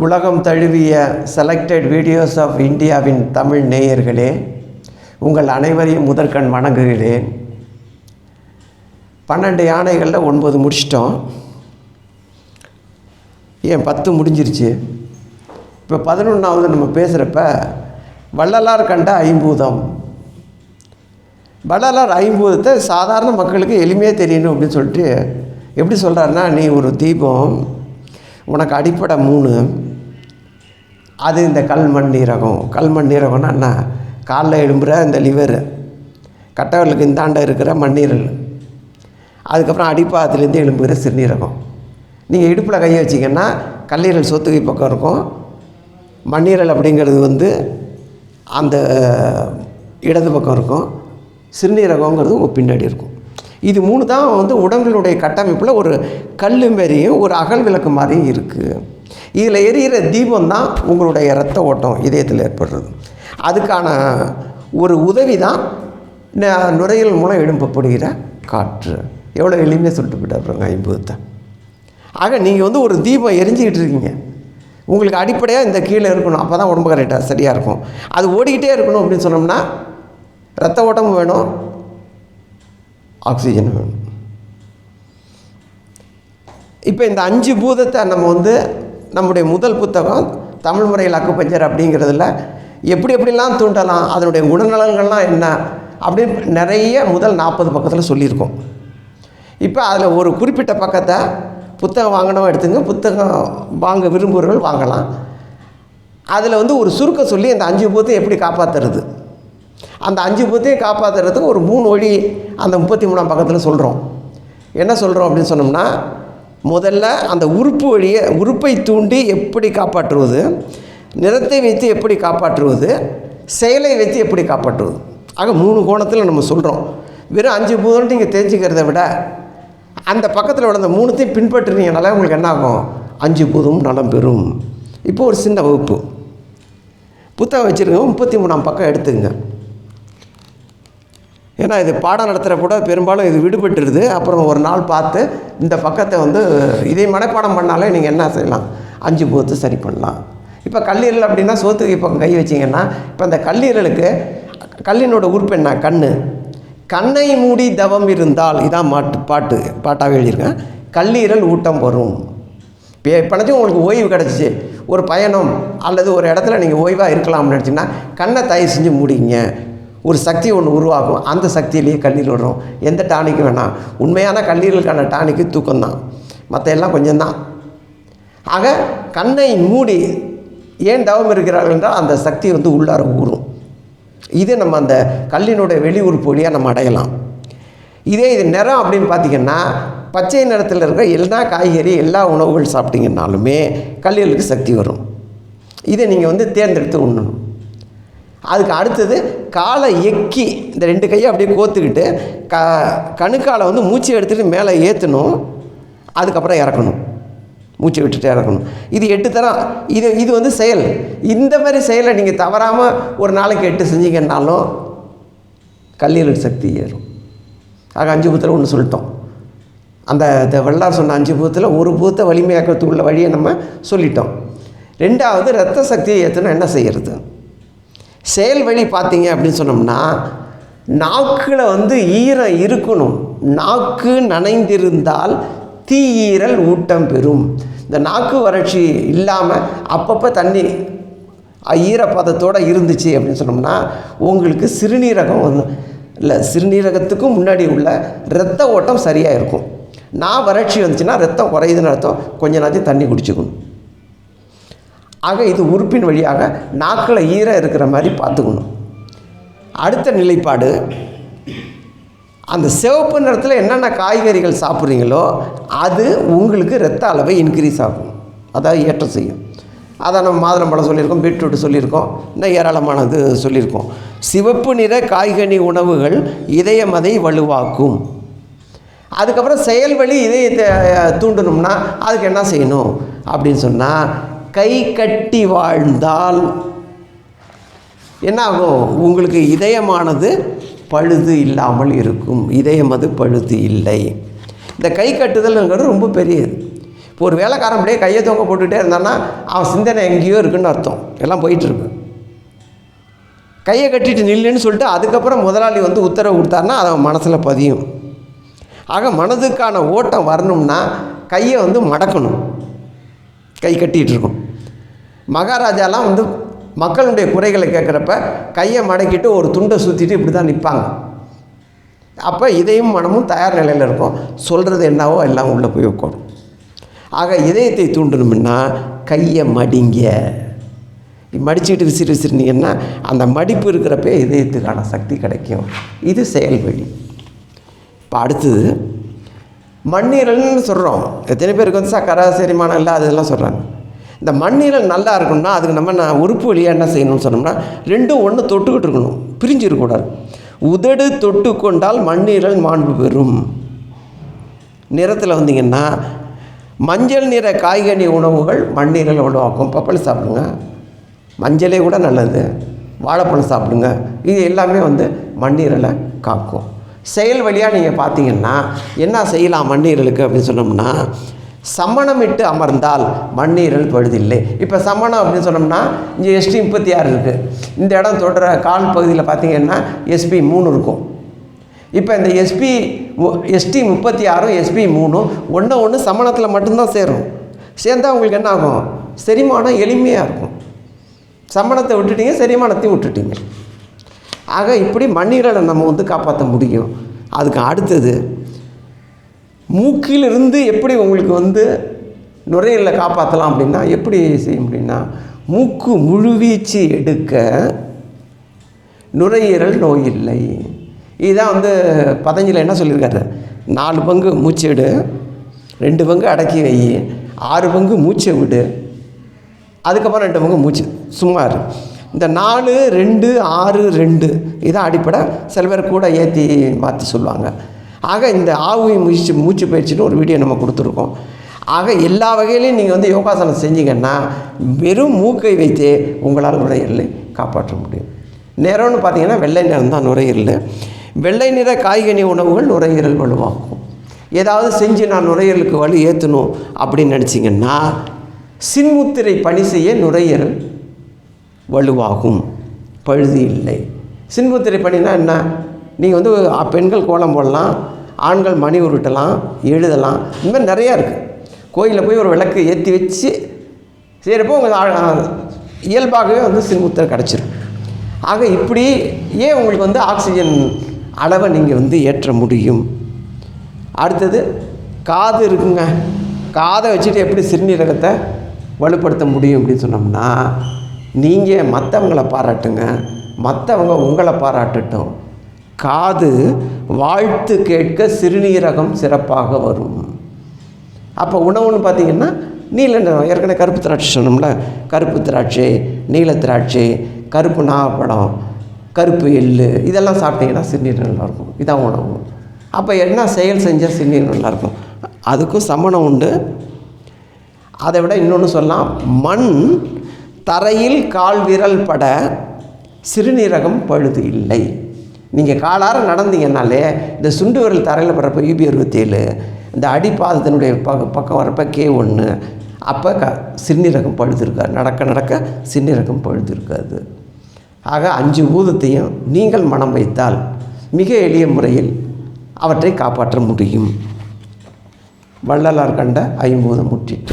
உலகம் தழுவிய selected videos of இந்தியாவின் தமிழ் நேயர்களே உங்கள் அனைவரையும் முதற்கண் வணங்குகிறேன். பன்னெண்டு யானைகளில் ஒன்பது முடிச்சிட்டோம். ஏன் பத்து முடிஞ்சிருச்சு? இப்போ பதினொன்றாவது நம்ம பேசுகிறப்ப வள்ளலார் கண்ட ஐம்பூதம். வள்ளலார் ஐம்பூதத்தை சாதாரண மக்களுக்கு எளிமையாக தெரியணும் அப்படின்னு சொல்லிட்டு எப்படி சொல்கிறாருன்னா நீ ஒரு தீபம் உனக்கு அடிப்படை மூணு. அது இந்த கல்மண் நீரகம். கல்மண் நீரகம்னா என்ன? காலில் எழும்புகிற இந்த லிவர். கட்டவர்களுக்கு இந்தாண்ட இருக்கிற மண்ணீரல். அதுக்கப்புறம் அடிப்பாதத்துலேருந்து எழும்புகிற சிறுநீரகம். நீங்கள் இடுப்பில் கையை வச்சிங்கன்னா கல்லீரல் சொத்துகை பக்கம் இருக்கும். மண்ணீரல் அப்படிங்கிறது வந்து அந்த இடது பக்கம் இருக்கும். சிறுநீரகங்கிறது உங்கள் பின்னாடி இருக்கும். இது மூணு தான் வந்து உடம்பினுடைய கட்டமைப்பில் ஒரு கல் மாரியும் ஒரு அகல் விளக்கு மாதிரியும் இருக்குது இதில் எரியிற தீபம் தான் உங்களுடைய இரத்த ஓட்டம் இதயத்தில் ஏற்படுறது. அதுக்கான ஒரு உதவி தான் ந- நுரையீரல் மூலம் எழும்பப்படுகிற காற்று. எவ்வளோ எளிமையாக சொல்லிட்டு போயிட்டாருங்க ஐம்பதுத்தை. ஆக நீங்கள் வந்து ஒரு தீபம் எரிஞ்சிக்கிட்டு இருக்கீங்க. உங்களுக்கு அடிப்படையாக இந்த கீழே இருக்கணும் அப்போ தான் உடம்பு கரெக்டாக சரியாக இருக்கும். அது ஓடிக்கிட்டே இருக்கணும் அப்படின்னு சொன்னோம்னா ரத்த ஓட்டமும் வேணும் ஆக்சிஜனும் வேணும். இப்போ இந்த அஞ்சு பூதத்தை நம்ம வந்து நம்முடைய முதல் புத்தகம் தமிழ் முறையில் அக்குப்பஞ்சர் அப்படிங்கிறதுல எப்படி எப்படிலாம் தூண்டலாம் அதனுடைய குணநலன்கள்லாம் என்ன அப்படின்னு நிறைய முதல் நாற்பது பக்கத்தில் சொல்லியிருக்கோம். இப்போ அதில் ஒரு குறிப்பிட்ட பக்கத்தை புத்தகம் வாங்கினோம் எடுத்துங்க புத்தகம் வாங்க விரும்புகிறவர்கள் வாங்கலாம். அதில் வந்து ஒரு சுருக்கம் சொல்லி அந்த அஞ்சு பூத்தையும் எப்படி காப்பாற்றுறது அந்த அஞ்சு பூத்தையும் காப்பாற்றுறதுக்கு ஒரு மூணு வழி அந்த முப்பத்தி மூணாம் பக்கத்தில் சொல்கிறோம் என்ன சொல்கிறோம் அப்படின்னு சொன்னோம்னா முதல்ல அந்த உறுப்பு வழியை உறுப்பை தூண்டி எப்படி காப்பாற்றுவது? நிறத்தை வைத்து எப்படி காப்பாற்றுவது? செயலை வைத்து எப்படி காப்பாற்றுவது? ஆக மூணு கோணத்தில் நம்ம சொல்கிறோம் வெறும் அஞ்சு பூதம் நீங்கள் தெரிஞ்சுக்கிறத விட அந்த பக்கத்தில் உள்ள அந்த மூணுத்தையும் பின்பற்றுனீங்கனால உங்களுக்கு என்ன ஆகும்? அஞ்சு பூதமும் நலம் பெறும். இப்போ ஒரு சின்ன வகுப்பு. புத்தகம் வச்சுருங்க முப்பத்தி மூணாம் பக்கம் எடுத்துங்க ஏன்னா இது பாடம் நடத்துகிற கூட பெரும்பாலும் இது விடுபட்டுருது. அப்புறம் ஒரு நாள் பார்த்து இந்த பக்கத்தை வந்து இதை மனப்பாடம் பண்ணாலே நீங்கள் என்ன செய்யலாம்? அஞ்சு பூத்து சரி பண்ணலாம். இப்போ கல்லீரல் அப்படின்னா சோத்துக்கு இப்போ கை வச்சிங்கன்னா இப்போ அந்த கல்லீரலுக்கு கல்லினோட உறுப்பு என்ன? கண் கண்ணை மூடி தவம் இருந்தால் இதான் மாட்டு பாட்டு பாட்டாக எழுதியிருக்கேன். கல்லீரல் ஊட்டம் வரும். இப்போ எப்போனாச்சும் உங்களுக்கு ஓய்வு கிடச்சிச்சு. ஒரு பயணம் அல்லது ஒரு இடத்துல நீங்கள் ஓய்வாக இருக்கலாம்னு நினச்சிங்கன்னா கண்ணை தயவு செஞ்சு மூடிங்க ஒரு சக்தி ஒன்று உருவாகும். அந்த சக்தியிலேயே கல்லீரல் விடுறோம். எந்த டானிக்கும் வேணாம். உண்மையான கல்லீரலுக்கான டானிக்கு தூக்கம்தான். மற்ற எல்லாம் கொஞ்சம்தான். ஆக கண்ணை மூடி ஏன் தவம் இருக்கிறார்கள் என்றால் அந்த சக்தி வந்து உள்ளார ஊறும். இது நம்ம அந்த கல்லினுடைய வெளி உறுப்பு வழியாக நம்ம அடையலாம். இதே இது நிறம் அப்படின்னு பார்த்தீங்கன்னா பச்சை நிறத்தில் இருக்கிற எல்லா காய்கறி எல்லா உணவுகள் சாப்பிட்டீங்கன்னாலுமே கல்லீரலுக்கு சக்தி வரும். இதை நீங்கள் வந்து தேர்ந்தெடுத்து உண்ணணும். அதுக்கு அடுத்தது காலை எக்கி இந்த ரெண்டு கையை அப்படியே கோத்துக்கிட்டு க கணுக்காலை வந்து மூச்சு எடுத்துகிட்டு மேலே ஏற்றணும் அதுக்கப்புறம் இறக்கணும். மூச்சு விட்டுட்டு இறக்கணும். இது எட்டு தரம். இது இது வந்து செயல். இந்த மாதிரி செயலை நீங்கள் தவறாமல் ஒரு நாளைக்கு எட்டு செஞ்சீங்கன்னாலும் கல்லீரல் சக்தி ஏறும். ஆக அஞ்சு பூத்தில் ஒன்று சொல்லிட்டோம். அந்த இந்த வல்லார் சொன்ன அஞ்சு பூத்தில் ஒரு பூத்தை வலிமையாக்கிறதுக்கு உள்ள வழியை நம்ம சொல்லிட்டோம். ரெண்டாவது ரத்த சக்தியை ஏற்றுனா என்ன செய்கிறது செயல்வழி பார்த்தீங்க அப்படின்னு சொன்னோம்னா நாக்கில் வந்து ஈரம் இருக்கணும். நாக்கு நனைந்திருந்தால் தீயீரல் ஊட்டம் பெறும். இந்த நாக்கு வறட்சி இல்லாமல் அப்பப்போ தண்ணி ஈரப்பதத்தோடு இருந்துச்சு அப்படின்னு சொன்னோம்னா உங்களுக்கு சிறுநீரகம் வந்து இல்லை சிறுநீரகத்துக்கும் முன்னாடி உள்ள இரத்த ஓட்டம் சரியாக இருக்கும். நான் வறட்சி வந்துச்சுன்னா ரத்தம் குறையுதுன்னு அர்த்தம். கொஞ்ச நேரத்தையும் தண்ணி குடிச்சுக்கணும். ஆக இது உறுப்பின் வழியாக நாக்கில் ஈர இருக்கிற மாதிரி பார்த்துக்கணும். அடுத்த நிலைப்பாடு அந்த சிவப்பு நிறத்தில் என்னென்ன காய்கறிகள் சாப்பிட்றீங்களோ அது உங்களுக்கு ரத்த அளவை இன்க்ரீஸ் ஆகும். அதாவது ஏற்றம் செய்யும். அதை நம்ம மாதுளம்பழம் சொல்லியிருக்கோம் பீட்ரூட் சொல்லியிருக்கோம் இன்னும் ஏராளமானது சொல்லியிருக்கோம். சிவப்பு நிற காய்கனி உணவுகள் இதயம் அதை வலுவாக்கும். அதுக்கப்புறம் செயல்வழி இதயத்தை தூண்டணும்னா அதுக்கு என்ன செய்யணும் அப்படின்னு சொன்னால் கை கட்டி வாழ்ந்தால் என்ன ஆகும் உங்களுக்கு இதயமானது பழுது இல்லாமல் இருக்கும். இதயம் அது பழுது இல்லை. இந்த கை கட்டுதல்ங்கிறது ரொம்ப பெரியது. இப்போ ஒரு வேலைக்காரன் அப்படியே கையை தொங்க போட்டுகிட்டே இருந்தான்னா அவன் சிந்தனை எங்கேயோ இருக்குன்னு அர்த்தம். எல்லாம் போயிட்டுருக்கு. கையை கட்டிட்டு நில்லுன்னு சொல்லிட்டு அதுக்கப்புறம் முதலாளி வந்து உத்தரவு கொடுத்தாருன்னா அதை அவன் மனசில் பதியும். ஆக மனதுக்கான ஓட்டம் வரணும்னா கையை வந்து மடக்கணும். கை கட்டிகிட்டு இருக்கும் மகாராஜாலாம் வந்து மக்களுடைய குறைகளை கேட்குறப்ப கையை மடக்கிட்டு ஒரு துண்டை சுற்றிட்டு இப்படி தான் நிற்பாங்க. அப்போ இதயம் மனமும் தயார் நிலையில் இருக்கும். சொல்கிறது என்னவோ எல்லாம் உள்ளே போய் உட்காரும். ஆக இதயத்தை தூண்டணும்னா கையை மடிங்க. மடிச்சுக்கிட்டு விசிறு விசிறினீங்கன்னா அந்த மடிப்பு இருக்கிறப்பே இதயத்துக்கான சக்தி கிடைக்கும். இது செயல்வழி. இப்போ அடுத்தது மண்ணீரல்னு சொல்கிறோம் எத்தனை பேருக்கு வந்து சக்கரை செரிமானம் இல்லை அதெல்லாம் சொல்கிறாங்க இந்த மண்ணீரல் நல்லா இருக்கணும்னா அதுக்கு நம்ம நான் உறுப்பு வழியாக என்ன செய்யணும்னு சொன்னோம்னா ரெண்டும் ஒன்று தொட்டுக்கிட்டு இருக்கணும். பிரிஞ்சு இருக்கக்கூடாது உதடு தொட்டு கொண்டால் மண்ணீரல் மாண்பு பெறும். நிறத்தில் வந்தீங்கன்னா மஞ்சள் நிற காய்கனி உணவுகள் மண்ணீரல் உணவாக்கும். பப்பளி சாப்பிடுங்க. மஞ்சளே கூட நல்லது. வாழைப்பழம் சாப்பிடுங்க. இது எல்லாமே வந்து மண்ணீரலை காக்கும். செயல் வழியாக நீங்கள் பார்த்தீங்கன்னா என்ன செய்யலாம் மண்ணீரலுக்கு அப்படின்னு சொன்னோம்னா சமணமிட்டு அமர்ந்தால் மண்ணீரல் பழுதில்லை. இப்போ சம்மணம் அப்படின்னு சொன்னோம்னா இங்கே எஸ்டி முப்பத்தி ஆறு இருக்குது இந்த இடம் தொடர கால் பகுதியில் பார்த்தீங்கன்னா எஸ்பி மூணு இருக்கும். இப்போ இந்த எஸ்பி எஸ்டி முப்பத்தி ஆறும் எஸ்பி மூணும் ஒன்று ஒன்று சமணத்தில் மட்டும்தான் சேரும் சேர்ந்தால் உங்களுக்கு என்ன ஆகும்? செரிமானம் எளிமையாக இருக்கும். சமணத்தை விட்டுட்டீங்க செரிமானத்தையும் விட்டுட்டீங்க. ஆக இப்படி மண்ணீரலை நம்ம வந்து காப்பாற்ற முடியும். அதுக்கு அடுத்தது மூக்கிலிருந்து எப்படி உங்களுக்கு வந்து நுரையீரலை காப்பாற்றலாம் அப்படின்னா எப்படி செய்ய முடியும்னா மூக்கு முழுவீச்சு எடுக்க நுரையீரல் நோய் இல்லை. இதுதான் வந்து பதஞ்சில் என்ன சொல்லியிருக்காரு? நாலு பங்கு மூச்சு விடு ரெண்டு பங்கு அடக்கி வை ஆறு பங்கு மூச்சை விடு அதுக்கப்புறம் ரெண்டு பங்கு மூச்சு. சும்மா இரு. இந்த நாலு ரெண்டு ஆறு ரெண்டு இதான் அடிப்படை. சில பேர் கூட ஏற்றி மாற்றி சொல்லுவாங்க. ஆக இந்த ஆவி மூச்சு மூச்சு பயிற்சின்னு ஒரு வீடியோ நம்ம கொடுத்துருக்கோம். ஆக எல்லா வகையிலையும் நீங்கள் வந்து யோகாசனம் செஞ்சீங்கன்னா வெறும் மூக்கை வைத்தே உங்களால் நுரையீரலை காப்பாற்ற முடியும். நேரம்னு பார்த்தீங்கன்னா வெள்ளை நிறம் தான் நுரையீரல் வெள்ளை நிற காய்கனி உணவுகள் நுரையீரல் வலுவாக்கும். ஏதாவது செஞ்சு நான் நுரையீரலுக்கு வலு ஏற்றணும் அப்படின்னு நினச்சிங்கன்னா சின்முத்திரை பணி செய்ய நுரையீரல் வலுவாகும். பழுது இல்லை. சின்முத்திரை பணினா என்ன? நீங்கள் வந்து பெண்கள் கோலம் போடலாம் ஆண்கள் மணி உருட்டலாம் எழுதலாம். இந்த மாதிரி நிறையா இருக்குது கோயிலில் போய் ஒரு விளக்கு ஏற்றி வச்சு செய்கிறப்போ உங்கள் இயல்பாகவே வந்து சிறுமுத்தர் கிடச்சிரும். ஆக இப்படி ஏன் உங்களுக்கு வந்து ஆக்சிஜன் அளவை நீங்கள் வந்து ஏற்ற முடியும்? அடுத்தது காது இருக்குங்க. காதை வச்சுட்டு எப்படி சிறுநீரகத்தை வலுப்படுத்த முடியும் அப்படின்னு சொன்னோம்னா நீங்கள் மற்றவங்களை பாராட்டுங்க. மற்றவங்க உங்களை பாராட்டட்டும். காது வாழ்த்து கேட்க சிறுநீரகம் சிறப்பாக வரும். அப்போ உணவுன்னு பார்த்தீங்கன்னா நீல நிறம் ஏற்கனவே கருப்பு திராட்சை சொன்னோம்ல கருப்பு திராட்சை நீல திராட்சை கருப்பு நாகப்பழம் கருப்பு எள்ளு இதெல்லாம் சாப்பிட்டீங்கன்னா சிறுநீர் நல்லாயிருக்கும் இதான் உணவு. அப்போ என்ன செயல் செஞ்சால் சிறுநீர் நல்லாயிருக்கும் அதுக்கும் சமணம் உண்டு. அதை விட இன்னொன்று சொல்லலாம் மண் தரையில் கால் விரல் பட சிறுநீரகம் பழுது இல்லை. நீங்கள் காலார நடந்தீங்கன்னாலே இந்த சுண்டு விரல் தரையில் படுறப்ப யூபி அறுபத்தேழு இந்த அடிப்பாதத்தினுடைய பக்க பக்கம் வரப்போ கே ஒன்று அப்போ க சிறுநீரகம் பழுது நடக்க நடக்க சிறுநீரகம் பழுது ஆக அஞ்சு பூதத்தையும் நீங்கள் மனம் வைத்தால் மிக எளிய முறையில் அவற்றை காப்பாற்ற முடியும். வள்ளலார் கண்ட ஐம்பூதம் முற்றிட்டு